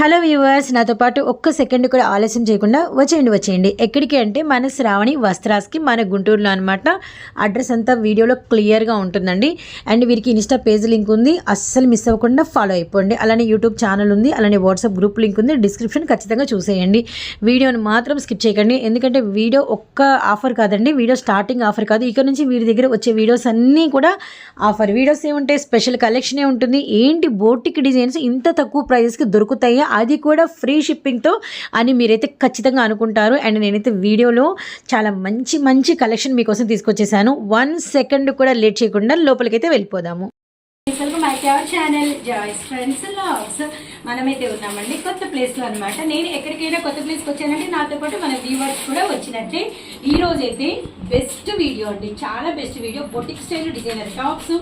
Hello viewers నాతో పాటు ఒక్క సెకండ్ కూడా ఆలస్యం చేయకుండా వచ్చేయండి వచ్చేయండి. ఎక్కడికి అంటే మన శ్రావణి వస్త్రాస్కి మన గుంటూరులో అనమాట అడ్రస్ అంతా వీడియోలో క్లియర్గా ఉంటుందండి. అండ్ వీరికి ఇన్స్టా పేజ్ లింక్ ఉంది. అస్సలు మిస్ అవ్వకుండా ఫాలో అయిపోండి. అలానే యూట్యూబ్ ఛానల్ ఉంది. అలానే వాట్సాప్ గ్రూప్ లింక్ ఉంది. డిస్క్రిప్షన్ ఖచ్చితంగా చూసేయండి. వీడియోని మాత్రం స్కిప్ చేయకండి. ఎందుకంటే వీడియో ఒక్క ఆఫర్ కాదండి. వీడియో స్టార్టింగ్ ఆఫర్ కాదు. ఇక్కడ నుంచి వీరి దగ్గర వచ్చే వీడియోస్ అన్నీ కూడా ఆఫర్. వీడియోస్ ఏముంటాయి స్పెషల్ కలెక్షనే ఉంటుంది. ఏంటి బోటిక్ డిజైన్స్ ఇంత తక్కువ ప్రైజెస్కి దొరుకుతాయి? అది కూడా ఫ్రీ షిప్పింగ్తో అని మీరైతే ఖచ్చితంగా అనుకుంటారు. అండ్ నేనైతే వీడియోలో చాలా మంచి మంచి కలెక్షన్ మీకోసం తీసుకొచ్చేసాను. వన్ సెకండ్ కూడా లేట్ చేయకుండా లోపలికైతే వెళ్ళిపోదాము. Welcome our channel joys friends logs మనమైతే ఉన్నామండి కొత్త ప్లేస్లో అనమాట నేను ఎక్కడికైనా కొత్త ప్లేస్కి వచ్చానంటే నాతో పాటు మన వ్యూవర్స్ కూడా వచ్చినట్టే. ఈ అయితే బెస్ట్ వీడియో అండి. చాలా best video boutique style designer tops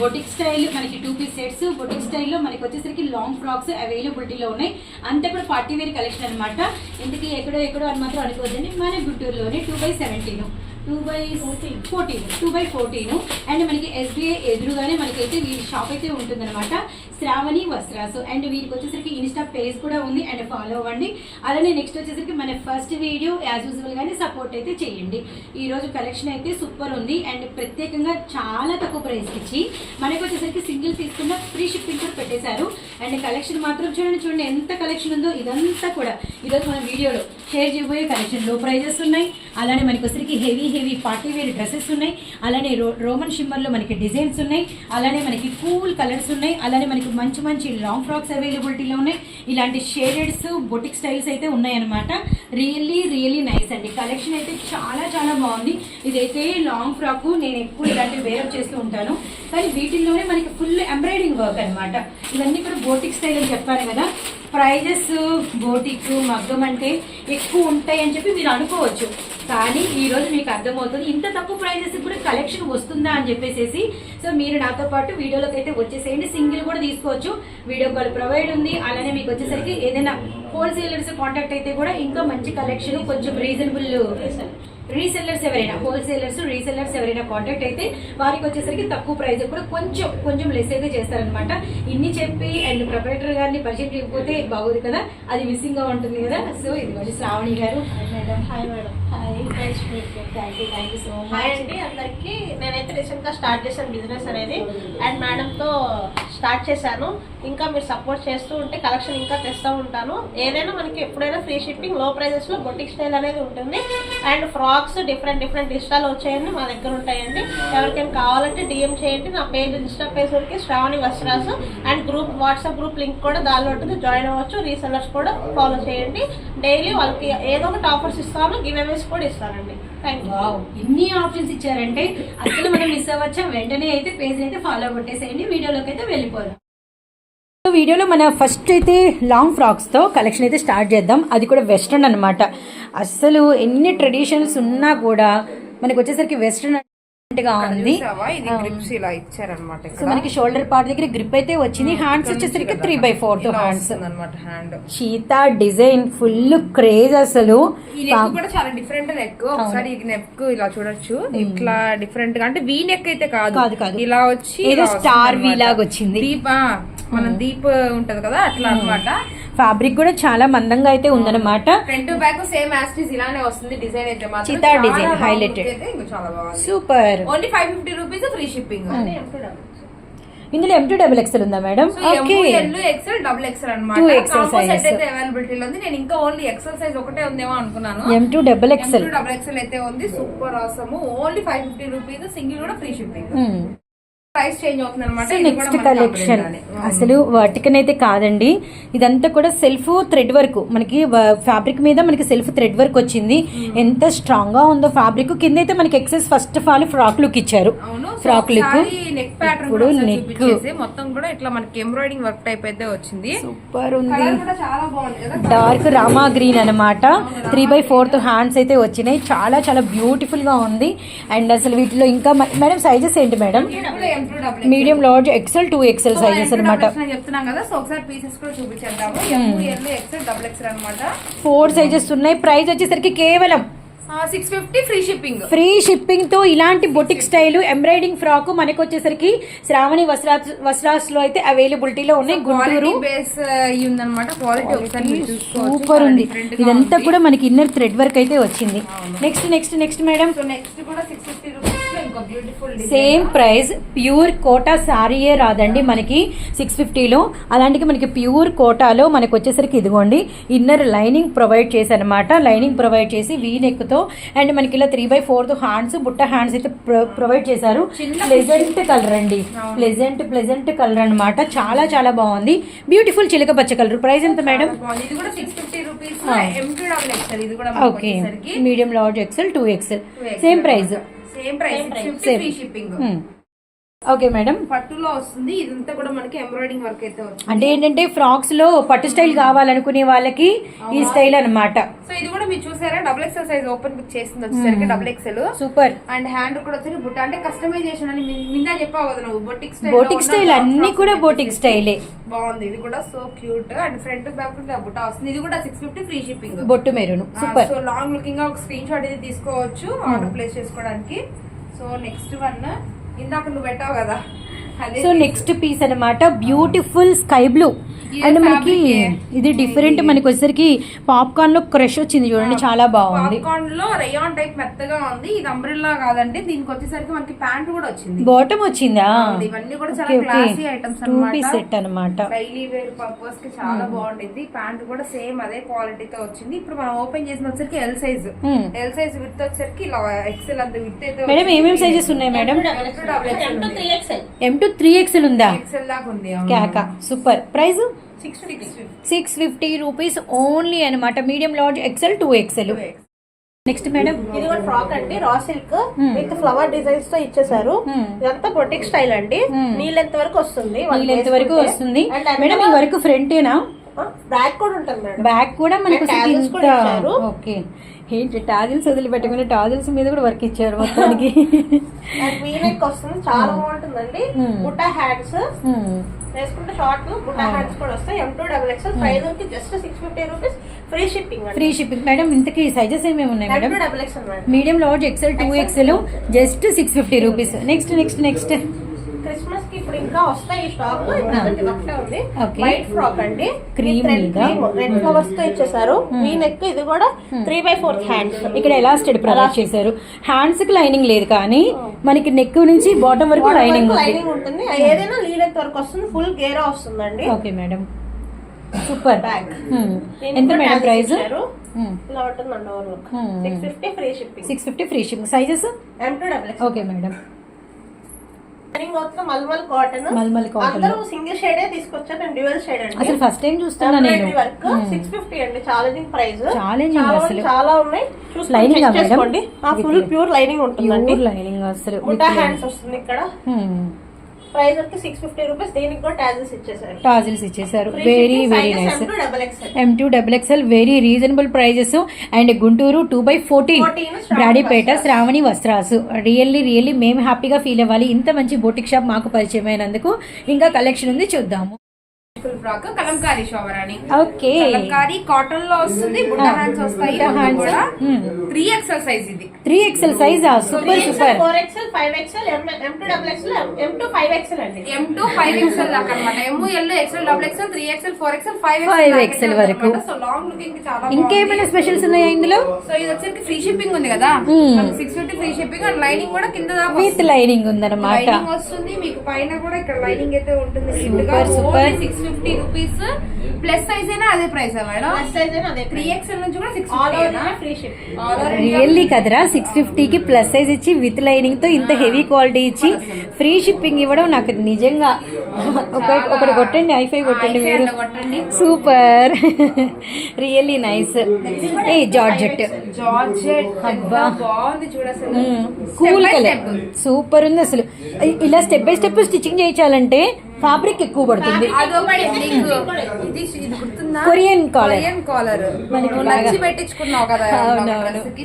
boutique style మనకి టూ పీస్ సెట్స్ బొటిక్ స్టైల్లో మనకి వచ్చేసరికి లాంగ్ ఫ్రాక్స్ అవైలబిలిటీలో ఉన్నాయి. అంతా కూడా పార్టీ వేర్ కలెక్షన్ అనమాట ఇంతకీ ఎక్కడో ఎక్కడో అని మాత్రం అనుకోవద్దండి. మన గుంటూరులోనే two by seventeen two by fourteen. Fourteen two by fourteen. And మనకి ఎస్బీఐ ఎదురుగానే మనకైతే వీరి షాప్ అయితే ఉంటుందన్నమాట. శ్రావణి వస్త్రాసు అండ్ వీరికి వచ్చేసరికి ఇన్స్టా పేజ్ కూడా ఉంది. అండ్ ఫాలో అవ్వండి. అలానే నెక్స్ట్ వచ్చేసరికి మన ఫస్ట్ వీడియో యాజ్ యూజువల్ గానే సపోర్ట్ అయితే చేయండి. ఈ రోజు కలెక్షన్ అయితే సూపర్ ఉంది. అండ్ ప్రత్యేకంగా చాలా తక్కువ ప్రైస్ ఇచ్చి మనకు వచ్చేసరికి సింగిల్ తీసుకున్న ఫ్రీ షిప్పింగ్ కూడా పెట్టేశారు. అండ్ కలెక్షన్ మాత్రం చూడండి చూడండి ఎంత కలెక్షన్ ఉందో ఇదంతా కూడా. ఈరోజు మన వీడియోలో షేర్ చేయబోయే కలెక్షన్లో ప్రైజెస్ ఉన్నాయి. అలానే మనకి వచ్చేసరికి heavy heavy party wear dresses ఉన్నాయి. అలానే రో రోమన్ షిమ్మర్లో మనకి డిజైన్స్ ఉన్నాయి. అలానే మనకి కూల్ కలర్స్ ఉన్నాయి. అలానే మనకి మంచి మంచి లాంగ్ ఫ్రాక్స్ అవైలబిలిటీలో ఉన్నాయి. ఇలాంటి షేడెడ్స్ బొటిక్ స్టైల్స్ అయితే ఉన్నాయన్నమాట. రియల్లీ రియల్లీ నైస్ అండి. కలెక్షన్ అయితే చాలా చాలా బాగుంది. ఇదైతే లాంగ్ ఫ్రాక్. నేను ఎక్కువ ఇలాంటివి వేరప్ చేస్తూ ఉంటాను. కానీ వీటిల్లోనే మనకి ఫుల్ ఎంబ్రాయిడింగ్ వర్క్ అనమాట ఇవన్నీ కూడా బోటిక్ స్టైల్ అని చెప్పాను కదా. ప్రైజెస్ బోటిక్ మగ్గం అంటే ఎక్కువ ఉంటాయి అని చెప్పి మీరు అనుకోవచ్చు. కానీ ఈ రోజు మీకు అర్థమవుతుంది. ఇంత తక్కువ ప్రైజెస్ కూడా కలెక్షన్ వస్తుందా అని చెప్పేసి సో మీరు నాతో పాటు వీడియోలోకి అయితే వచ్చేసేయండి. సింగిల్ కూడా తీసుకోవచ్చు. వీడియో కాల్ ప్రొవైడ్ ఉంది. అలానే మీకు వచ్చేసరికి ఏదైనా హోల్సేలర్స్ కాంటాక్ట్ అయితే కూడా ఇంకా మంచి కలెక్షన్ కొంచెం రీజనబుల్ రీసెల్లర్స్ ఎవరైనా హోల్సేలర్స్ రీసెల్లర్స్ ఎవరైనా కాంటాక్ట్ అయితే వారికి వచ్చేసరికి తక్కువ ప్రైస్ కూడా కొంచెం కొంచెం లెస్ అయితే చేస్తారనమాట ఇన్ని చెప్పి అండ్ ప్రొపరేటర్ గారిని పరిచయం చేయకపోతే బాగోదు కదా అది మిస్సింగ్గా ఉంటుంది కదా. సో ఇది వచ్చి శ్రావణి గారు. మేడం. Hi madam. హాయ్ అండి అందరికి. నేనైతే రీసెంట్గా స్టార్ట్ చేశాను బిజినెస్ అనేది. అండ్ మేడం తో స్టార్ట్ చేశాను. ఇంకా మీరు సపోర్ట్ చేస్తూ ఉంటే కలెక్షన్ ఇంకా తెస్తూ ఉంటాను. ఏదైనా మనకి ఎప్పుడైనా ఫ్రీ షిప్పింగ్లో ప్రైజెస్లో బొటిక్ స్టైల్ అనేది ఉంటుంది. అండ్ ఫ్రాక్స్ డిఫరెంట్ డిఫరెంట్ ఇష్టాలు వచ్చాయండి మా దగ్గర ఉంటాయండి. ఎవరికైనా కావాలంటే డిఎం చేయండి. నా పేజ్ ఇన్స్టా పేజ్ వరకు Sravani Vastras. And group WhatsApp group link కూడా దానిలో ఉంటుంది. జాయిన్ అవ్వచ్చు. రీసెలర్స్ కూడా ఫాలో చేయండి. డైలీ వాళ్ళకి ఏదో ఒకటి ఆఫర్స్ ఇస్తాను. గివ్ అవేస్ కూడా వావ్ ఇన్ని ఆప్షన్స్ ఇచ్చారంటే అసలు మనం మిస్ అవ్వచ్చా? వెంటనే అయితే పేజ్ అయితే ఫాలో కొట్టేసేయండి. వీడియోలోకి అయితే వెళ్ళిపోదాం. వీడియోలో మన ఫస్ట్ అయితే లాంగ్ ఫ్రాక్స్తో కలెక్షన్ అయితే స్టార్ట్ చేద్దాం. అది కూడా వెస్ట్రన్ అనమాట అస్సలు ఎన్ని ట్రెడిషన్స్ ఉన్నా కూడా మనకి వచ్చేసరికి వెస్ట్రన్ గా ఉంది. గ్రిప్స్ ఇలా ఇచ్చారనమాట సో మనకి షోల్డర్ పార్ట్ దగ్గర గ్రిప్ అయితే వచ్చింది. హ్యాండ్స్ వచ్చేసరికి త్రీ బై ఫోర్తో హ్యాండ్స్. అనమాట hand. Cheetah design full craze అసలు. కూడా చాలా డిఫరెంట్ నెక్ ఒకసారి నెక్ ఇలా చూడొచ్చు. ఇట్లా డిఫరెంట్గా. అంటే వీ నెక్ అయితే కాదు. కాదు. ఇలా వచ్చి ఏదో స్టార్. వీ లాగా వచ్చింది. దీప్ మనం దీప్ ఉంటది కదా అట్లా అన్నమాట. ఫ్యాబ్రిక్ కూడా చాలా మందంగా అయితే ఉందన్నమాట. ఫ్రంట్ బ్యాక్ సేమ్ యాస్టీస్ ఇలానే వస్తుంది. డిజైన్ అయితే మాత్రం చాలా బాగుంది. Super only five fifty rupees free shipping ఇందులో ఎం టూ డబుల్ ఎక్స్ఎల్ ఉందా మేడం? ఎక్సెల్ డబుల్ ఎక్సెల్ అనమాట. అయితే అవైలబిలిటీ ఉంది. నేను ఇంకా ఓన్లీ ఎక్సెల్ సైజ్ ఒకటే ఉందేమో అనుకున్నాను. M to double XL double XL అయితే ఉంది. సూపర్ అవసరం only five fifty rupees single కూడా ఫ్రీ షిప్పింగ్ ప్రైస్ చేంజ్ అవుతుంది అనమాట నెక్స్ట్ కలెక్షన్ అసలు వాటికన్ అయితే కాదండి ఇదంతా కూడా సెల్ఫ్ థ్రెడ్ వర్క్ మనకి ఫ్యాబ్రిక్ మీద మనకి సెల్ఫ్ థ్రెడ్ వర్క్ వచ్చింది. ఎంత స్ట్రాంగ్గా ఉందో ఫ్యాబ్రిక్ కింద అయితే మనకి excess first of all frock look ఇచ్చారు. Frock look neck pattern neck మొత్తం కూడా ఇట్లా మనకి ఎంబ్రాయిడింగ్ వర్క్ టైప్ అయితే వచ్చింది. సూపర్ ఉంది. డార్క్ రామా గ్రీన్ అనమాట త్రీ బై ఫోర్త్ హ్యాండ్స్ అయితే వచ్చినాయి. చాలా చాలా బ్యూటిఫుల్గా ఉంది. అండ్ అసలు వీటిలో ఇంకా మేడం సైజెస్ ఏంటి madam medium large XL two XL sizes అనమాట చెప్తున్నాం కదా సో ఒకసారి పీసెస్ కూడా చూపించేద్దాము. ఎల్ ఎక్సెల్ డబుల్ ఎక్సెల్ అనమాట ఫోర్ సైజెస్ ఉన్నాయి. ప్రైస్ వచ్చేసరికి కేవలం six fifty free shipping free షిప్పింగ్తో ఇలాంటి బొటిక్ స్టైల్ ఎంబ్రాయిడింగ్ ఫ్రాక్ మనకి వచ్చేసరికి శ్రావణి వస్త్రా వస్త్రాస్లో అయితే అవైలబిలిటీలో ఉన్నాయి. గుంటూరు. చూసుకోవచ్చు. సూపర్ ఉంది ఇదంతా. కూడా మనకి ఇన్నర్ థ్రెడ్ వర్క్ అయితే వచ్చింది. Next next next madam next కూడా six fifty rupees same price pure Kota శారీయే రాదండి మనకి సిక్స్ ఫిఫ్టీలో అలాంటి మనకి ప్యూర్ కోటాలో మనకి వచ్చేసరికి ఇదిగోండి ఇన్నర్ లైనింగ్ ప్రొవైడ్ చేశారనమాట లైనింగ్ ప్రొవైడ్ చేసి వీ నెక్తో అండ్ మనకి ఇలా త్రీ బై ఫోర్త్ హ్యాండ్స్ బుట్ట హ్యాండ్స్ అయితే ప్రొవైడ్ చేశారు. ప్లెజెంట్ కలర్ అండి. ప్లెజెంట్ ప్లెజెంట్ కలర్ అన్నమాట. చాలా చాలా బాగుంది. బ్యూటిఫుల్ చిలక పచ్చ కలర్ ప్రైస్ ఎంత madam okay medium large XL two XL same price same price six Same. Free shipping okay madam. పట్టులో వస్తుంది. ఇదంతా కూడా మనకి ఎంబ్రాయిడింగ్ వర్క్ అయితే అంటే ఏంటంటే ఫ్రాక్స్లో పట్టు స్టైల్ కావాలనుకునే వాళ్ళకి ఈ స్టైల్ అన్నమాట. సో ఇది కూడా మీరు చూసారా? Double XL size open pick చేసింది వచ్చేసరికి double XL super. And hand కూడా వచ్చి బుట్ట. అంటే కస్టమైజేషన్ అని మిందా చెప్పావు కదా నువ్వు. బొటిక్ స్టైల్ బోటిక్ స్టైల్ అన్ని కూడా బోటిక్ స్టైలే. బాగుంది. ఇది కూడా so cute and front back బుట్ట వస్తుంది. ఇది కూడా సిక్స్ ఫిఫ్టీ ఫ్రీ షిప్పింగ్ బొట్టు మెరును. సూపర్. సో లాంగ్ లుకింగ్గా ఒక స్క్రీన్ షాట్ ఇది తీసుకోవచ్చు ఆర్డర్ ప్లేస్ చేసుకోవడానికి. సో నెక్స్ట్ వన్ ఇందాక నువ్వు పెట్టావు కదా. సో నెక్స్ట్ పీస్ అన్నమాట బ్యూటిఫుల్ స్కై బ్లూ అండ్ మనకి. ఇది డిఫరెంట్ మనకి వచ్చేసరికి పాప్కార్న్లో క్రష్ వచ్చింది చూడండి చాలా బాగుంది. పాప్కార్న్లో రయాన్ టైప్ మెత్తగా ఉంది. ఇది అంబ్రిల్లా కాదండి. దీనికి వచ్చేసరికి మనకి ప్యాంట్ కూడా వచ్చింది. బాటమ్ వచ్చిందా? ఇవన్నీ కూడా చాలా క్లాసీ ఐటమ్స్ అన్నమాట. సెట్ అన్నమాట. డైలీ వేర్ పర్పస్కి చాలా బాగుండేది ప్యాంట్ కూడా సేమ్ అదే క్వాలిటీతో వచ్చింది. ఇప్పుడు మనం ఓపెన్ చేసిన వచ్చరికి L size Hmm. L size with వచ్చరికి ఎక్సెల్ అంత విత్ అయితే మేడం ఏమేమి సైజెస్ ఉన్నాయి madam M to three XL ఉందా? ఎక్సెల్ దాకా ఉంది super price six fifty rupees only అనమాట medium large XL two XL next madam ఇది కూడా ఫ్రాక్ అండి. Raw silk Hmm. With flower డిజైన్స్తో ఇచ్చేసారు Hmm. ఇదంతా బొటిక్ స్టైల్ అండి. Hmm. నీళ్ళెంత వరకు వస్తుంది. ఎంత వరకు వస్తుంది. మేడం ఈ వరకు ఫ్రంటేనా బ్యాక్ కూడా ఉంటుంది మేడం బ్యాక్ కూడా మనకు. ఓకే ఏంటి టాజిల్స్ వదిలి పెట్టుకుని టాజిల్స్ మీద కూడా వర్క్ ఇచ్చారు మొత్తానికి. వీనెక్ వస్తుంది చాలా బాగుంటుందండి. Hmm. బుట్ట హ్యాండ్స్. Hmm. వేసుకుంటే షార్ట్ బుట్ట హ్యాండ్స్ కూడా వస్తాయి. M to double XL price వచ్చి just six fifty rupees free shipping free shipping madam ఇంతకీ సైజెస్ ఏమేమి ఉన్నాయి madam double medium large XL two XL just six fifty rupees next next next క్రిస్మస్కి ఇప్పుడు ఇంకా వస్తాయి ఈ స్టాక్ ఉంది. వైట్ ఫ్రాక్ అండి. మీద. రెడ్ ఫ్లవర్స్తో ఇచ్చేసారు. వీ నెక్ ఇది కూడా త్రీ బై ఫోర్త్ హ్యాండ్స్ ఇక్కడ ఎలాస్టెడ్ ప్రొవైడ్ చేశారు. హ్యాండ్స్కి లైనింగ్ లేదు కానీ మనకి నెక్ నుంచి బాటమ్ వరకు లైనింగ్ ఉంటుంది. ఏదైనా లీలెత్ వరకు వస్తుంది. ఫుల్ గేరా వస్తుందండి. Okay madam. సూపర్. బ్యాక్ ఎంత madam price. Six fifty free shipping six fifty free shipping sizes okay madam. మొత్తం మల్మల్ కాటన్ మల్మల్ cotton. అందరూ సింగిల్ షేడే తీసుకొచ్చారు నేను డ్యూయల్ షేడ్ అండి. అసలు ఫస్ట్ టైం చూస్తున్నా నేను. వర్క్ ఫిఫ్టీ అండి ఛాలెంజింగ్ ప్రైస్ అసలు. చాలా ఉన్నాయి. ఆ? చేసుకోండి. ఫుల్ ప్యూర్ లైనింగ్ ఉంటుందండి. ప్యూర్ లైనింగ్ అసలు. హ్యాండ్స్ వస్తుంది ఇక్కడ. ప్రైస్ వచ్చి సిక్స్ ఫిఫ్టీ రూపీస్ దీనికి కూడా టాజెస్ ఇచ్చేసారు టాజిల్స్ ఇచ్చేసారు very very nice M to double XL very reasonable prices and Guntur two by fourteen 14 Sravani Brodipet Sravani Vastras really really మేము హ్యాపీగా ఫీల్ అవ్వాలి. ఇంత మంచి బొటిక్ షాప్ మాకు పరిచయం అయినందుకు. ఇంకా కలెక్షన్ ఉంది చూద్దాము. ఫ్రాక్ కలంకారీ శోభరాణి ఓకే కలంకారీ కాటన్లో వస్తుంది బుట్ట హ్యాండ్స్ వస్తాయి. కూడా. Hmm. త్రీ ఎక్సెల్ సైజ్ ఇది. Three XL సైజా super super four XL five XL M to double XL M to five XL అండి. ఎం టూ ఫైవ్ ఎక్స్ఎల్ దాకా అనమాట M L XL double XL three XL four XL five 5XL వరకు. So long looking చాలా ఇంకేమైనా specials ఉన్నాయా ఇందులో? So ఇది వచ్చేసి ఫ్రీ షిప్పింగ్ ఉంది కదా. Six fifty free shipping and lining కూడా కింద దాకా విత్ లైనింగ్ ఉందన్నమాట. లైనింగ్ వస్తుంది మీకు పైన కూడా ఇక్కడ లైనింగ్ అయితే ఉంటుంది. Super, super. Six fifty rupees plus size అయినా అదే ప్రైస్ మేడం? త్రీ ఎక్స్ఎల్ నుంచి కూడా సిక్స్ ఫిఫ్టీ రియల్లీ కదరా? సిక్స్ ఫిఫ్టీకి ప్లస్ సైజ్ ఇచ్చి విత్ లైనింగ్తో ఇంత హెవీ క్వాలిటీ ఇచ్చి ఫ్రీ షిప్పింగ్ ఇవ్వడం నాకు నిజంగా ఒక ఒకటి కొట్టండి ఐఫై కొట్టండి మీరు. కొట్టండి. Super really nice a georgette cool colour. Super ఉంది అసలు. ఇలా స్టెప్ బై స్టెప్ స్టిచ్చింగ్ చేయించాలంటే ఫ్యాబ్రిక్ ఎక్కువ పడుతుంది. కొరియన్ కాలర్ కొరియన్ కాలర్ నచ్చి పెట్టించుకున్నావు కదా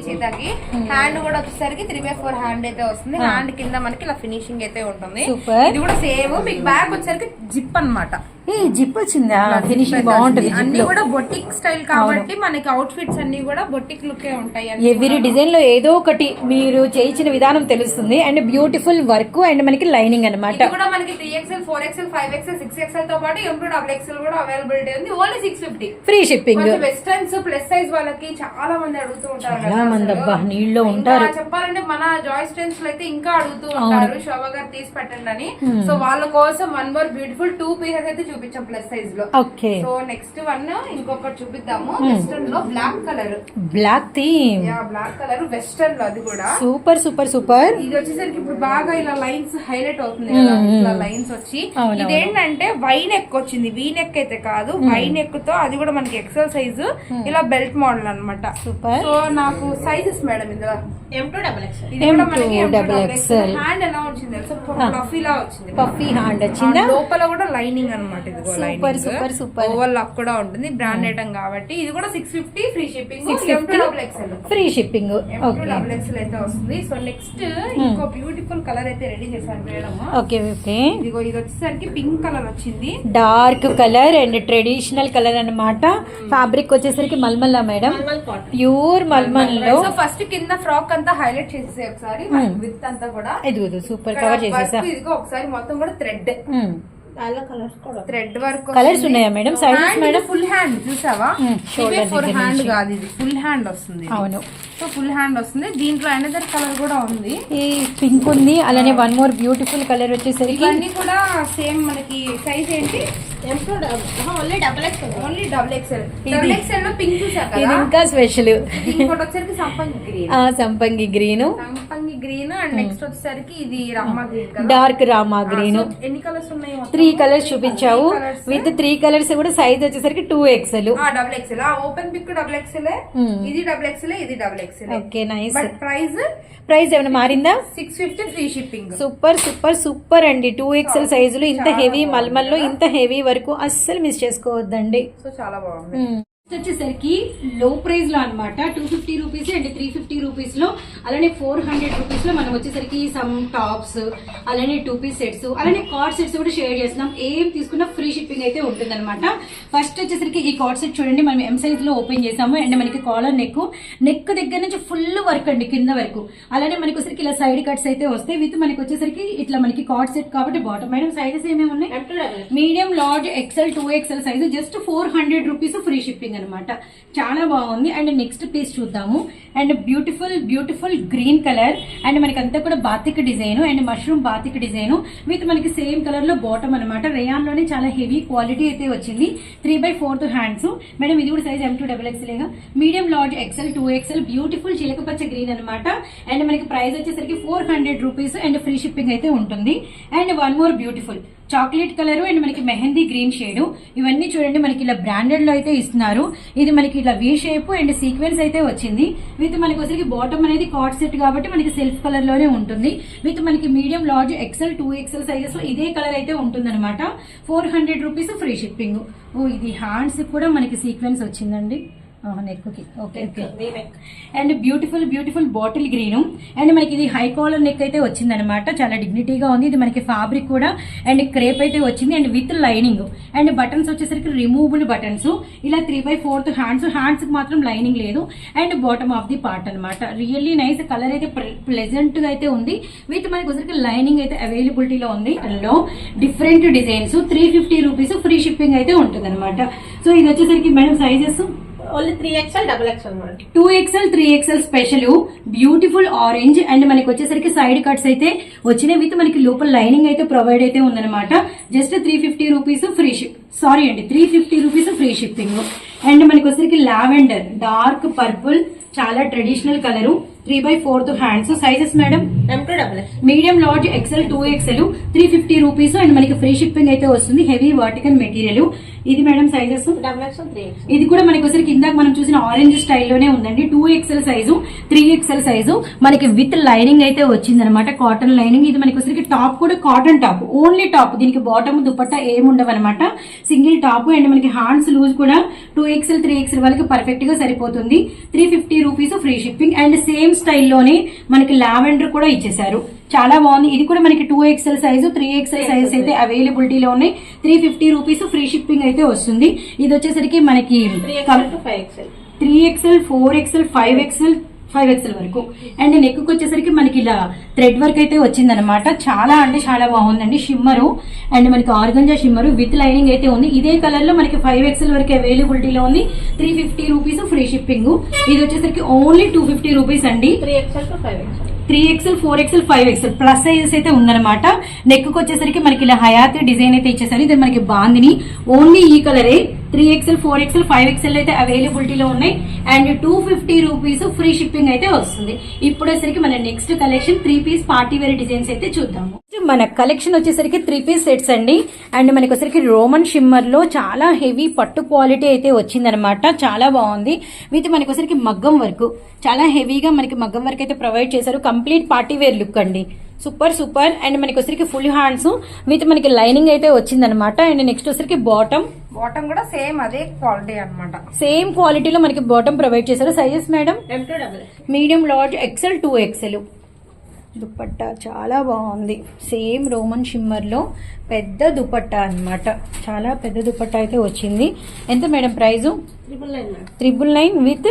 చీతకి హ్యాండ్ కూడా వచ్చేసరికి త్రీ బై ఫోర్ హ్యాండ్ అయితే వస్తుంది. హ్యాండ్ కింద మనకి ఇలా ఫినిషింగ్ అయితే ఉంటుంది. ఇది కూడా సేమ్ మీకు బ్యాగ్ వచ్చేసరికి జిప్ అన్నమాట. ఏ జిప్ వచ్చిందా? ఫినిషింగ్ బాగుంటుంది అన్ని కూడా బొటిక్ స్టైల్ కాబట్టి మనకి అవుట్ ఫిట్స్ అన్ని కూడా బొటిక్ లుకే ఉంటాయి ఎవ్రీ డిజైన్లో ఏదో ఒకటి మీరు చేయించిన విధానం తెలుస్తుంది. అండ్ బ్యూటిఫుల్ వర్క్ అండ్ మనకి లైనింగ్ అన్నమాట. ఇది కూడా మనకి three XL four XL five XL six ఎక్స్ఎల్తో పాటు ఎం టూ డబుల్ ఎక్స్ఎల్ కూడా అవైలబిలిటీ ఉంది. Only six fifty free shipping westerns plus size వాళ్ళకి చాలా మంది అడుగుతూ ఉంటారు చాలా మంది. అబ్బా నీళ్ళలో ఇంకా ఉంటారు. చెప్పాలంటే మన జాయ్ స్టెన్స్లో అయితే ఇంకా అడుగుతూ ఉంటారు. శోభ గారు తీసి పెట్టండి అని. సో వాళ్ళ కోసం one more beautiful two pieces అయితే చూపించాం ప్లస్ సైజ్లో. ఓకే. సో నెక్స్ట్ వన్ ఇంకొకటి చూపిద్దాము. వెస్టర్న్లో black colour black theme yeah black colour వెస్టర్న్లో అది కూడా. సూపర్ సూపర్ సూపర్ ఇది వచ్చేసరికి ఇప్పుడు బాగా ఇలా లైన్స్ హైలైట్ అవుతుంది కదా. ఇలా లైన్స్ వచ్చి. ఇదేంటంటే వై నెక్ వచ్చింది. వీ నెక్ అయితే కాదు. వై నెక్తో అది కూడా మనకి ఎక్సెల్ సైజు ఇలా బెల్ట్ మోడల్ అన్నమాట. సూపర్ సో నాకు సైజెస్ మేడం ఇందులో. ఎం టూ డబల్ ఎక్స్ ఇది కూడా M2 మనకి double XL. హ్యాండ్ ఎలా వచ్చింది లా వచ్చింది. పఫీ హ్యాండ్ వచ్చిందా? లోపల కూడా లైనింగ్ అనమాట ఇది Super, super, super. Over lock కూడా ఉంటుంది బ్రాండ్ ఐటమ్ కాబట్టి. ఇది కూడా six fifty free shipping six six fifty double XL free shipping okay double XL అయితే వస్తుంది. సో నెక్స్ట్ ఇంకో బ్యూటిఫుల్ కలర్ అయితే రెడీ చేశాను మేడం. ఓకే ఓకే ఇదిగో ఇది వచ్చేసరికి పింక్ కలర్ వచ్చింది. Dark colour and traditional colour అన్నమాట. ఫ్యాబ్రిక్ వచ్చేసరికి మల్మల్లా మేడం. ప్యూర్ మల్మల్లో. ఫస్ట్ కింద ఫ్రాక్ అంతా హైలైట్ చేసేసి ఒకసారి. విత్ అంతా కూడా. ఇదిగో సూపర్ కవర్ చేసేసా. ఇదిగో ఒకసారి మొత్తం కూడా థ్రెడ్ థ్రెడ్ వర్క్ కలర్స్ ఉన్నాయా. Madam? Sizes madam? Full hand చూసావా? Hmm, ఫుల్ దగ్గర హ్యాండ్. కాదు ఇది. ఫుల్ హ్యాండ్ వస్తుంది అవును. సో ఫుల్ హ్యాండ్ వస్తుంది. దీంట్లో అనదర్ కలర్ కూడా ఉంది. ఈ పింక్ ఉంది. అలానే వన్ మోర్ బ్యూటిఫుల్ కలర్ వచ్చేసరికి ఇవన్నీ కూడా సేమ్ మనకి సైజ్ ఏంటి? Only double X only double XL double ఎక్స్ఎల్లో pink చూసా ఇది కదా ఇంకా స్పెషల్ ఇంకోటి వచ్చేసరికి సంపంగి గ్రీన్ ఆ సంపంగి గ్రీన్ సంపంగి గ్రీన్ అండ్ నెక్స్ట్ వచ్చేసరికి ఇది గ్రీన్ కదా? డార్క్ రామా గ్రీన్ ఎన్ని కలర్స్ ఉన్నాయి? త్రీ కలర్స్ చూపించావు. విత్ త్రీ కలర్స్ కూడా సైజ్ వచ్చేసరికి టూ ఎక్స్ఎల్ డబుల్ ఎక్స్ఎల్ ఆ ఓపెన్ పిక్ డబుల్ ఎక్స్ఎల్. ఇది డబుల్ ఎక్స్ఎల్ ఇది double XL okay nice price price ఏమైనా మారిందా? Six fifty free shipping super super super అండి. టూ ఎక్స్ఎల్ సైజులు ఇంత హెవీ మల్మల్లో ఇంత హెవీ వరకు అస్సలు మిస్ చేసుకోవద్దండి. సో చాలా బాగుంది. వచ్చేసరికి లో ప్రైస్లో అనమాట two fifty rupees and three fifty రూపీస్లో అలానే ఫోర్ హండ్రెడ్ రూపీస్లో మనం వచ్చేసరికి సమ్ టాప్స్ అలానే టూ పీస్ సెట్స్ అలానే కార్డ్ సెట్స్ కూడా షేర్ చేస్తున్నాం. ఏం తీసుకున్నా ఫ్రీ షిప్పింగ్ అయితే ఉంటుంది అనమాట ఫస్ట్ వచ్చేసరికి ఈ కార్డ్ సెట్ చూడండి మనం ఎం సైజ్లో ఓపెన్ చేసాము. అండ్ మనకి కాలర్ నెక్ నెక్ దగ్గర నుంచి ఫుల్ వర్క్ అండి కింద వరకు. అలానే మనకి వచ్చేసరికి ఇలా సైడ్ కట్స్ అయితే వస్తాయి. విత్ మనకి వచ్చేసరికి ఇట్లా మనకి కార్డ్ సెట్ కాబట్టి బాటమ్ మేడం సైజెస్ ఏమేమి ఉన్నాయి? Medium large XL two XL size just four hundred rupees free shipping అనమాట చాలా బాగుంది. అండ్ నెక్స్ట్ పీస్ చూద్దాము. And beautiful beautiful green colour and మనకి అంతా కూడా batik design and mushroom batik design with మనకి సేమ్ కలర్లో బాటమ్ అనమాట రేయాన్లోనే చాలా హెవీ క్వాలిటీ అయితే వచ్చింది. Three by fourth hands madam ఇది కూడా size M to double XL medium large XL two XL beautiful చిలకపచ్చ green అనమాట అండ్ మనకి ప్రైస్ వచ్చేసరికి four hundred rupees and free shipping అయితే ఉంటుంది. And one more beautiful chocolate colour and మనకి mehndi green shade. ఇవన్నీ చూడండి మనకి ఇలా బ్రాండెడ్లో అయితే ఇస్తున్నారు. ఇది మనకి ఇలా వీ షేప్ అండ్ సీక్వెన్స్ అయితే వచ్చింది. విత్ మనకి వచ్చరికి బాటమ్ అనేది కాట్ సెట్ కాబట్టి మనకి సెల్ఫ్ కలర్లోనే ఉంటుంది. విత్ మనకి medium large XL two XL సైజెస్లో ఇదే కలర్ అయితే ఉంటుంది అనమాట four hundred rupees free shipping ఓ ఇది హ్యాండ్స్ కూడా మనకి సీక్వెన్స్ వచ్చిందండి. Okay okay. And beautiful beautiful bottle green. And మనకి ఇది హై కాలర్ నెక్ అయితే వచ్చింది అనమాట చాలా డిగ్నిటీగా ఉంది. ఇది మనకి ఫ్యాబ్రిక్ కూడా. అండ్ క్రేప్ అయితే వచ్చింది. And with lining and buttons వచ్చేసరికి రిమూవబుల్ బటన్స్ ఇలా త్రీ బై ఫోర్త్ హ్యాండ్స్ హ్యాండ్స్కి మాత్రం లైనింగ్ లేదు. And bottom of the part అనమాట రియల్లీ నైస్ కలర్ అయితే ప్లెజెంట్గా అయితే ఉంది. విత్ మనకి వచ్చరికి లైనింగ్ అయితే అవైలబిలిటీలో ఉంది. లో different designs three fifty rupees free shipping అయితే ఉంటుంది సో ఇది వచ్చేసరికి madam sizes only three XL double XL మనకి two XL three XL special beautiful orange and మనకి వచ్చేసరికి సైడ్ కట్స్ అయితే వచ్చినవి విత్ మనకి లోపల లైనింగ్ అయితే ప్రొవైడ్ అయితే ఉందన్నమాట. Just three fifty rupees free ship sorry అండి three fifty rupees free shipping and మనకి వచ్చేసరికి లావెండర్ డార్క్ పర్పుల్ చాలా traditional colour three by fourth hands sizes madam medium large XL two XL three fifty rupees and మనకి free shipping అయితే వస్తుంది. Heavy vertical material ఇది madam sizes ఇది కూడా మనకి వచ్చరికి ఇందాక మనం చూసిన ఆరెంజ్ స్టైల్లోనే ఉందండి. Two XL size three XL size మనకి విత్ లైనింగ్ అయితే వచ్చింది అనమాట కాటన్ లైనింగ్ ఇది మనకి వచ్చరికి టాప్ కూడా కాటన్ టాప్ ఓన్లీ టాప్ దీనికి బాటమ్ దుపట్టా ఏముండవు అనమాట సింగిల్ టాప్ అండ్ మనకి హ్యాండ్స్ లూజ్ కూడా టూ ఎక్స్ఎల్ త్రీ ఎక్స్ఎల్ వాళ్ళకి పర్ఫెక్ట్గా సరిపోతుంది. Three fifty rupees free shipping and same స్టైల్లోనే మనకి లావెండర్ కూడా ఇచ్చేసారు చాలా బాగుంది. ఇది కూడా మనకి two XL size three XL sizes అయితే అవైలబిలిటీలో ఉన్నాయి. Three fifty rupees free shipping అయితే వస్తుంది. ఇది వచ్చేసరికి మనకి XL three XL four XL five XL five XL వరకు. అండ్ నెక్ వచ్చేసరికి మనకి ఇలా థ్రెడ్ వర్క్ అయితే వచ్చిందనమాట చాలా అంటే చాలా బాగుందండి షిమ్మరు అండ్ మనకి ఆర్గంజా షిమ్మరు విత్ లైనింగ్ అయితే ఉంది. ఇదే కలర్లో మనకి ఫైవ్ ఎక్స్ఎల్ వరకు అవైలబిలిటీలో ఉంది. Three fifty rupees free shipping ఇది వచ్చేసరికి ఓన్లీ టూ ఫిఫ్టీ రూపీస్ అండి. Three XL to five XL three XL four XL five XL plus sizes అయితే ఉందన్నమాట. నెక్ వచ్చేసరికి మనకి ఇలా హయాతి డిజైన్ అయితే ఇచ్చేసారు. ఇది మనకి బాందిని. ఓన్లీ ఈ కలరే three XL four XL five XL అయితే అవైలబిలిటీలో ఉన్నాయి. And two fifty rupees free shipping అయితే వస్తుంది. ఇప్పుడేసరికి మన next collection three piece party wear designs అయితే చూద్దాము. మన కలెక్షన్ వచ్చేసరికి త్రీ పీస్ సెట్స్ అండి. అండ్ మనకి వచ్చేసరికి రోమన్ షిమ్మర్లో చాలా హెవీ పట్టు క్వాలిటీ అయితే వచ్చిందనమాట. చాలా బాగుంది. విత్ మనకి వచ్చేసరికి మగ్గం వర్క్. చాలా హెవీగా మనకి మగ్గం వర్క్ అయితే ప్రొవైడ్ చేశారు. కంప్లీట్ పార్టీ వేర్ లుక్ అండి. Super super. అండ్ మనకి వచ్చరికి ఫుల్ హ్యాండ్స్. విత్ మనకి లైనింగ్ అయితే వచ్చిందనమాట. అండ్ నెక్స్ట్ వచ్చరికి బాటమ్. బాటమ్ కూడా సేమ్ అదే క్వాలిటీ అన్నమాట. సేమ్ క్వాలిటీలో మనకి బాటమ్ ప్రొవైడ్ చేశారు. Sizes madam medium large XL two XL dupatta చాలా బాగుంది. సేమ్ రోమన్ షిమ్మర్లో పెద్ద దుపట్టా అన్నమాట. చాలా పెద్ద దుపట్టా అయితే వచ్చింది. ఎంత madam price triple nine ma'am triple nine with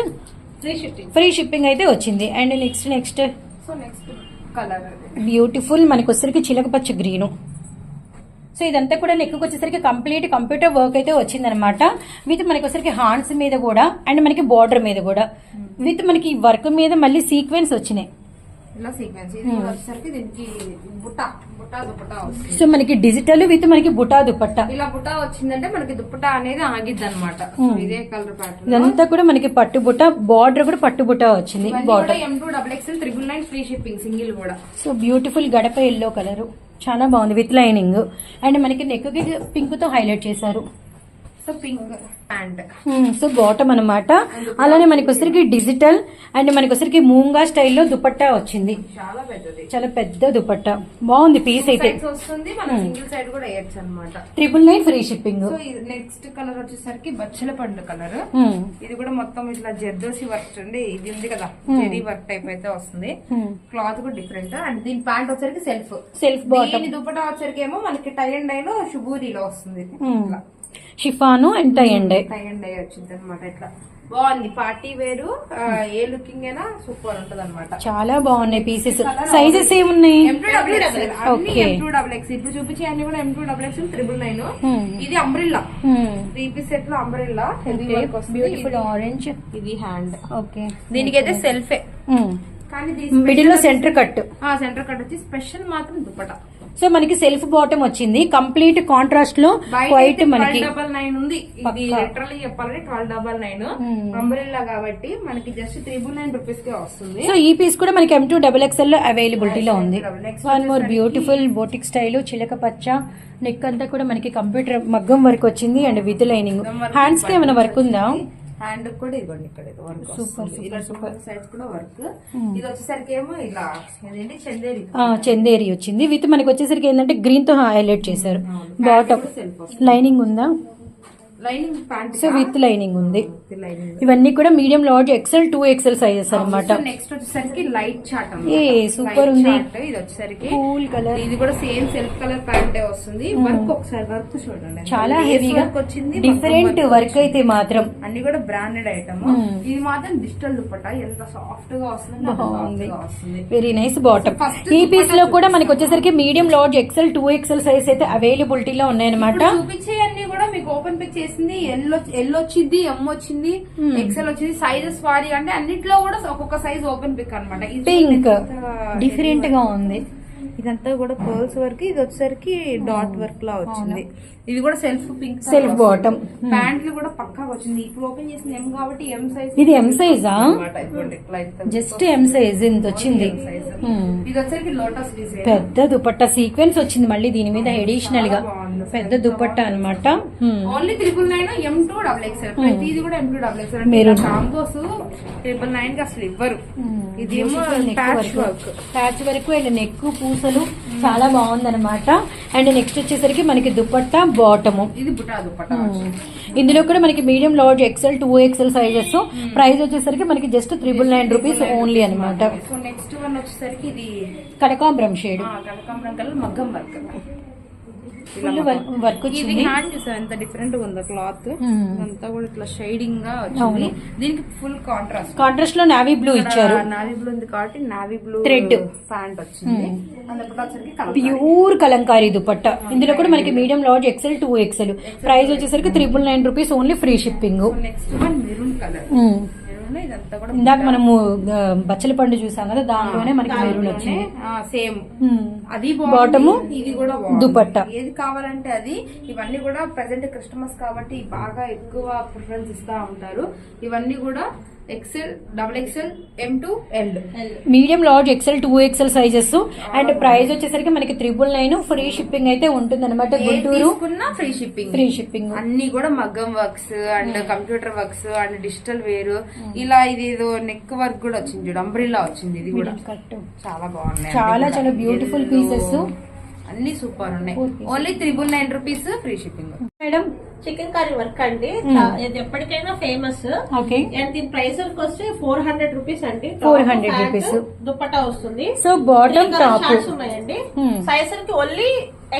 free shipping free shipping అయితే వచ్చింది. And next next so next colour beautiful మనకి వచ్చేసరికి చిలక పచ్చ గ్రీను సో ఇదంతా కూడా నెక్కు వచ్చేసరికి కంప్లీట్ కంప్యూటర్ వర్క్ అయితే వచ్చిందనమాట. విత్ మనకి వచ్చేసరికి హ్యాండ్స్ మీద కూడా అండ్ మనకి బార్డర్ మీద కూడా. విత్ మనకి వర్క్ మీద మళ్ళీ సీక్వెన్స్ వచ్చినాయి. సో మనకి డిజిటల్ విత్ మనకి బుటా దుపట్టా ఇలా బుట్ట వచ్చిందంటే మనకి దుప్పట అనేది ఆగిద్ది అనమాట ఇదే కలర్ ప్యాటర్న్ ఇదంతా కూడా మనకి పట్టు బుట్ట బార్డర్ కూడా పట్టు బుట్ట వచ్చింది border M two double XL triple nine free shipping single కూడా. సో బ్యూటిఫుల్ గడప ఎల్లో కలర్ చాలా బాగుంది విత్ లైనింగ్ అండ్ మనకి నెక్కి పింక్తో హైలైట్ చేశారు. So pink pant so bottom అన్నమాట. అలానే మనకి వచ్చరికి డిజిటల్ అండ్ మనకి వచ్చరికి మూంగా స్టైల్లో దుపట్టా వచ్చింది. చాలా పెద్దది. చాలా పెద్ద దుపట్టా. బాగుంది పీస్ అయితే. వస్తుంది మనం సింగిల్ సైడ్ కూడా వేయచ్చు అనమాట triple nine free shipping next colour వచ్చేసరికి బచ్చల పండు కలర్ ఇది కూడా మొత్తం ఇట్లా జర్దోసి వర్క్ ఉంది ఇది ఉంది కదా జెరీ వర్క్ టైప్ అయితే వస్తుంది. క్లాత్ కూడా డిఫరెంట్ అండ్ దీని ప్యాంట్ వచ్చరికి సెల్ఫ్ సెల్ఫ్ బాటమ్ దుపట్టా వచ్చరికి ఏమో మనకి టై అండ్ డై లో షుబూరిలో వస్తుంది. ఇట్లా. Chiffon and tie and tie and dye వచ్చింది అనమాట ఇట్లా. బాగుంది. పార్టీ వేరు. ఏ లుకింగ్ అయినా సూపర్ ఉంటది అనమాట చాలా బాగున్నాయి పీసెస్. సైజెస్ ఏమున్నాయి? ఓకే ఇప్పుడు చూపించే అన్ని కూడా M two double X triple nine ఇది అంబ్రిల్లా త్రీ పీస్ సెట్లో అంబ్రిల్లా బ్యూటిఫుల్ ఆరెంజ్ ఇది హ్యాండ్ ఓకే దీనికైతే సెల్ఫే కానీ మిడిల్లో సెంటర్ కట్ సెంటర్ కట్ వచ్చి స్పెషల్ మాత్రం దుప్పట. సో మనకి సెల్ఫ్ బాటమ్ వచ్చింది. కంప్లీట్ కాంట్రాస్ట్లో వైట్ మనకి డబల్ నైన్ ఉంది. ఇది లిటరల్లీ చెప్పాలంటే ట్వెల్వ్ డబల్ నైన్. అంబ్రిల్లా కాబట్టి మనకి జస్ట్ త్రిబుల్ నైన్ రూపీస్ కే వస్తుంది. సో ఈ పీస్ కూడా మనకి ఎం టూ డబల్ ఎక్స్ఎల్లో అవైలబిలిటీలో ఉంది. One more beautiful boutique style చిలక పచ్చ నెక్ అంతా కూడా మనకి కంప్యూటర్ మగ్గం వర్క్ వచ్చింది. అండ్ విత్ లైనింగ్ హ్యాండ్స్కి ఏమైనా వర్క్ ఉందా? హ్యాండ్ కూడా ఇదిగోండి ఇక్కడ వర్క్ సూపర్ ఇలా సూపర్. సైడ్స్ కూడా వర్క్ ఇది వచ్చేసరికి ఏమో ఇలా ఇదేంటి? చందేరి. చందేరి వచ్చింది. విత్ మనకి వచ్చేసరికి ఏంటంటే గ్రీన్తో హైలైట్ చేశారు. బాటమ్ లైనింగ్ ఉందా? Lining pant so with lining ఉంది. ఇవన్నీ కూడా medium large XL two XL sizes అనమాట నెక్స్ట్ వచ్చేసరికి లైట్ చాట్ ఏ సూపర్ ఉంది. ఇది వచ్చేసరికి కూల్ కలర్ ఇది కూడా సేమ్ సెల్ఫ్ కలర్ ప్యాంట్ వస్తుంది. వర్క్ ఒకసారి వర్క్ చూడండి. చాలా హెవీగా వచ్చింది డిఫరెంట్ వర్క్ అయితే మాత్రం. అన్ని కూడా బ్రాండెడ్ ఐటమ్ ఇది మాత్రం డిజిటల్ దుపట్టా. ఎంత సాఫ్ట్గా వస్తుంది వెరీ నైస్ బాటమ్ ఈ పీస్లో కూడా మనకి వచ్చేసరికి medium large XL two XL size అయితే అవైలబిలిటీలో ఉన్నాయన్నమాట. ఇప్పుడు చూపించే అన్ని కూడా మీకు ఓపెన్ పిక్ చేసింది ఎల్ ఎల్ వచ్చింది ఎమ్ వచ్చింది ఎక్సెల్ వచ్చింది సైజెస్ వారి అంటే అన్నిట్లో కూడా ఒక్కొక్క సైజ్ ఓపెన్ పిక్ అనమాట పింక్ డిఫరెంట్గా ఉంది. ఇదంతా కూడా పర్ల్స్ వర్క్ ఇది వచ్చేసరికి డాట్ వర్క్ లా వచ్చింది. ఇది కూడా సెల్ఫ్ పింక్ సెల్ఫ్ బాటమ్ ప్యాంట్లు కూడా పక్కాగా వచ్చింది. ఇప్పుడు ఓపెన్ చేసింది ఎం కాబట్టి ఎం సైజ్ ఇది ఎం సైజా. జస్ట్ ఎం సైజ్ ఇంత వచ్చింది. Hmm. ఇది వచ్చేసరికి లోటస్ డిజైన్ పెద్ద దుపట్టా సీక్వెన్స్ వచ్చింది మళ్ళీ దీని మీద ఎడిషనల్గా. పెద్ద దుపట్టా అనమాట only triple nine M two double XL ప్రతిది కూడా ఎం టూ డబుల్ ఎక్స్ఎల్ మీరు- కాంబోస్ ట్రిపుల్ నైన్కి అసలు ఇవ్వరు. ఇది ఏమో ప్యాచ్ వర్క్. ప్యాచ్ వరకు అండ్ నెక్ పూసలు చాలా బాగుందన్నమాట. అండ్ నెక్స్ట్ వచ్చేసరికి మనకి దుపట్టా బాటము ఇది బుటా దుపట్టా ఇందులో కూడా మనకి medium large XL two XL sizes price వచ్చేసరికి మనకి just triple nine rupees only అనమాట నెక్స్ట్ వన్ వచ్చేసరికి ఇది కనకాంబరం షేడ్ ఆ, కనకాంబరం కలర్ మగ్గం వర్క్. ఫుల్ వర్క్ ఇది హ్యాండ్ చూసారు ఎంత డిఫరెంట్గా ఉందో క్లాత్ Hmm. అంతా కూడా ఇట్లా షైడింగ్గా వచ్చింది. దీనికి ఫుల్ కాంట్రాస్ట్ కాంట్రాస్ట్లో నావీ బ్లూ ఇచ్చారు. నావీ బ్లూ ఉంది కాబట్టి నావీ బ్లూ Thread. ప్యాంట్ వచ్చింది. ప్యూర్ కలంకారీ. దుపట్ట. ఇందులో కూడా మనకి medium large XL two XL price వచ్చేసరికి triple nine rupees only free shipping next one maroon colour maroon ఇదంతా కూడా ఇందాక మనము బచ్చల పండు చూసాం కదా దాంట్లోనే మనకి మెరూన్ వచ్చింది సేమ్. అది బాటమ్ ఇది కూడా. దుపట్టా. ఏది కావాలంటే అది ఇవన్నీ కూడా ప్రెసెంట్ క్రిస్టమస్ కాబట్టి బాగా ఎక్కువ ప్రిఫరెన్స్ ఇస్తా ఉంటారు ఇవన్నీ కూడా XL double XL M to L medium large XL two XL sizes and price వచ్చేసరికి మనకి త్రిబుల్ నైన్ ఫ్రీ షిప్పింగ్ అయితే ఉంటుంది అనమాట గుంటూరు. తీసుకున్నా ఫ్రీ షిప్పింగ్ ఫ్రీ షిప్పింగ్ అన్ని కూడా మగ్గం works and computer works and digital wear. ఇలా ఇది ఏదో నెక్ వర్క్ కూడా వచ్చింది చూడు అంబ్రిల్లా వచ్చింది ఇది కూడా. కట్ చాలా బాగున్నాయి చాలా. చాలా beautiful Yellow. అన్ని సూపర్ ఉన్నాయి. Only triple nine rupees free shipping madam chikankari work అండి. ఇది ఎప్పటికైనా ఫేమస్ ఓకే అండ్ దీని ప్రైస్ వస్తే ఫోర్ హండ్రెడ్ రూపీస్ అండి. 400 Top, rupees. pant, దుపట్టా వస్తుంది సో బాటమ్ టాప్ ఉన్నాయండి. Hmm. సైజ్కి only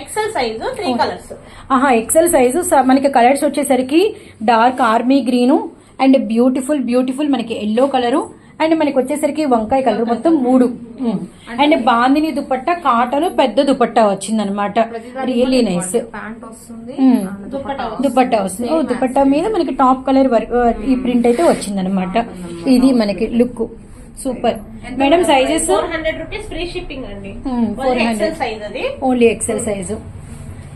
XL size three colours ఆహా ఎక్సెల్ సైజు మనకి కలర్స్ వచ్చేసరికి dark army green and beautiful beautiful మనకి ఎల్లో కలరు అండ్ మనకి వచ్చేసరికి వంకాయ కలర్ మొత్తం మూడు. అండ్ బాందిని దుపట్ట కాటన్ పెద్ద దుపట్టా వచ్చిందనమాట రియల్లీ నైస్ దుపట్టా వస్తుంది. ఓ దుపట్టా మీద మనకి టాప్ కలర్ వర్క్ ఈ ప్రింట్ అయితే వచ్చిందనమాట ఇది మనకి look. Super. Madam sizes four hundred rupees free shipping అండి. 400. ఎక్సెల్ సైజ్ అది. ఓన్లీ ఎక్సెల్ సైజు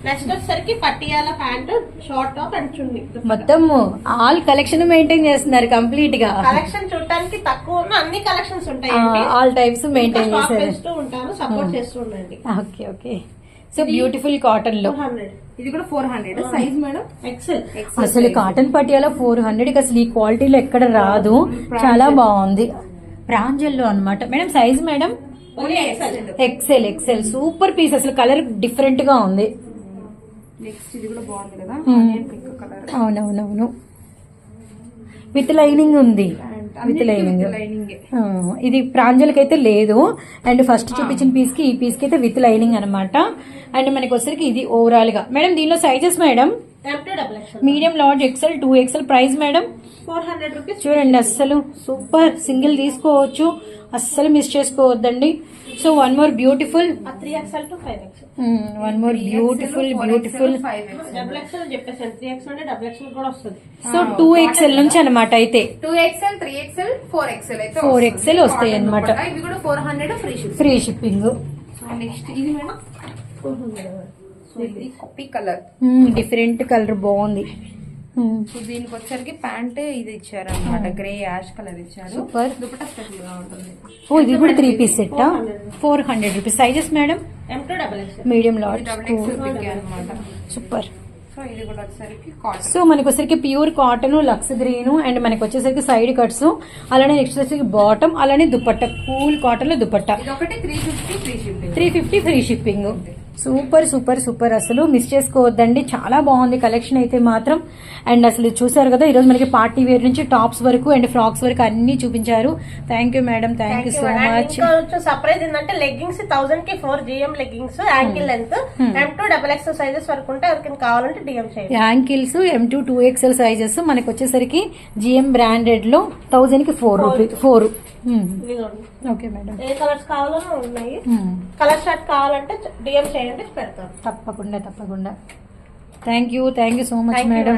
నెక్స్ట్ వచ్చేసరికి Patiala pant short top and chunni. మొత్తం ఆల్ కలెక్షన్ మెయింటైన్ చేస్తున్నారు కంప్లీట్గా. కలెక్షన్ చూడటానికి తక్కువ ఉన్న అన్ని కలెక్షన్స్ ఉంటాయండి. ఆల్ టైప్స్ మెయింటైన్ చేస్తూ ఉంటాను సపోర్ట్ చేస్తూ ఉండండి. ఓకే ఓకే సో బ్యూటిఫుల్ కాటన్లో. ఫోర్ హండ్రెడ్ ఇది కూడా four hundred size madam XL అసలు కాటన్ పటియాలో ఫోర్ హండ్రెడ్ అసలు ఈ క్వాలిటీలో ఎక్కడ రాదు. చాలా బాగుంది. ప్రాంజల్లో అన్నమాట. Madam size madam only XL XL XL super piece అసలు కలర్ డిఫరెంట్గా ఉంది. నెక్స్ట్ ఇది కూడా బాగుంది కదా? Hmm. పింక్ కలర్ అవునవునవును. With lining with. With lining లైనింగ్ ఆ, ఇది ప్రాంజల్కి అయితే లేదు. అండ్ ఫస్ట్ చూపించిన పీస్కి ఈ పీస్కి అయితే విత్ లైనింగ్ అనమాట అండ్ మనకి వచ్చరికి ఇది ఓవరాల్గా. మేడం దీనిలో sizes madam medium large XL two XL price madam four hundred rupees చూడండి అస్సలు సూపర్ సింగిల్ తీసుకోవచ్చు. అస్సలు మిస్ చేసుకోవద్దండి. So one more beautiful three to five XL one more beautiful beautiful five X double చెప్పేసాను three X అంటే double కూడా వస్తుంది. So two XL నుంచి అనమాట అయితే. Two XL three XL four XL అయితే వస్తుంది. XL వస్తాయి. దుపట్టా. ఇవి కూడా four hundred free ship free shipping next ఇది మేడం. సో ఇది కాపీ కలర్ డిఫరెంట్ కలర్ బాగుంది. సో దీనికి వచ్చరికి ప్యాంట్ ఇది ఇచ్చారు అనమాట గ్రే యాష్ కలర్ ఇచ్చారు. సూపర్ దుపట్టా స్పెషల్గా ఉంటుంది. ఓ ఇది కూడా three piece set four hundred rupees sizes madam M to double XL medium large అనమాట సూపర్ సో మనకి వచ్చేసరికి pure cotton lux green and మనకి వచ్చేసరికి సైడ్ కట్స్ అలానే నెక్స్ట్ వచ్చేసరికి బాటమ్ అలానే దుపట్ట. కూల్ కాటన్లో dupatta. Three fifty free shipping super super super. అసలు మిస్ చేసుకోవద్దండి. చాలా బాగుంది కలెక్షన్ అయితే మాత్రం. అండ్ అసలు చూసారు కదా ఈరోజు మనకి పార్టీ వేర్ నుంచి టాప్స్ వరకు అండ్ ఫ్రాక్స్ వరకు అన్ని చూపించారు. Thank you madam thank you so much surprise ఏంటంటే leggings థౌసండ్కి four GM leggings ankle length M two double X sizes వరకు ఉంటే ఎవరికైనా కావాలంటే డిఎం చేయండి. Ankles M two two XL sizes మనకి వచ్చేసరికి జిఎం బ్రాండెడ్లో థౌజండ్కి four rupee four okay madam ఏ కలర్స్ కావాలన్నా ఉన్నాయి. కలర్ షర్ట్ కావాలంటే డిఎం చేయండి పెడతాం. తప్పకుండా తప్పకుండా. Thank you thank you so much madam.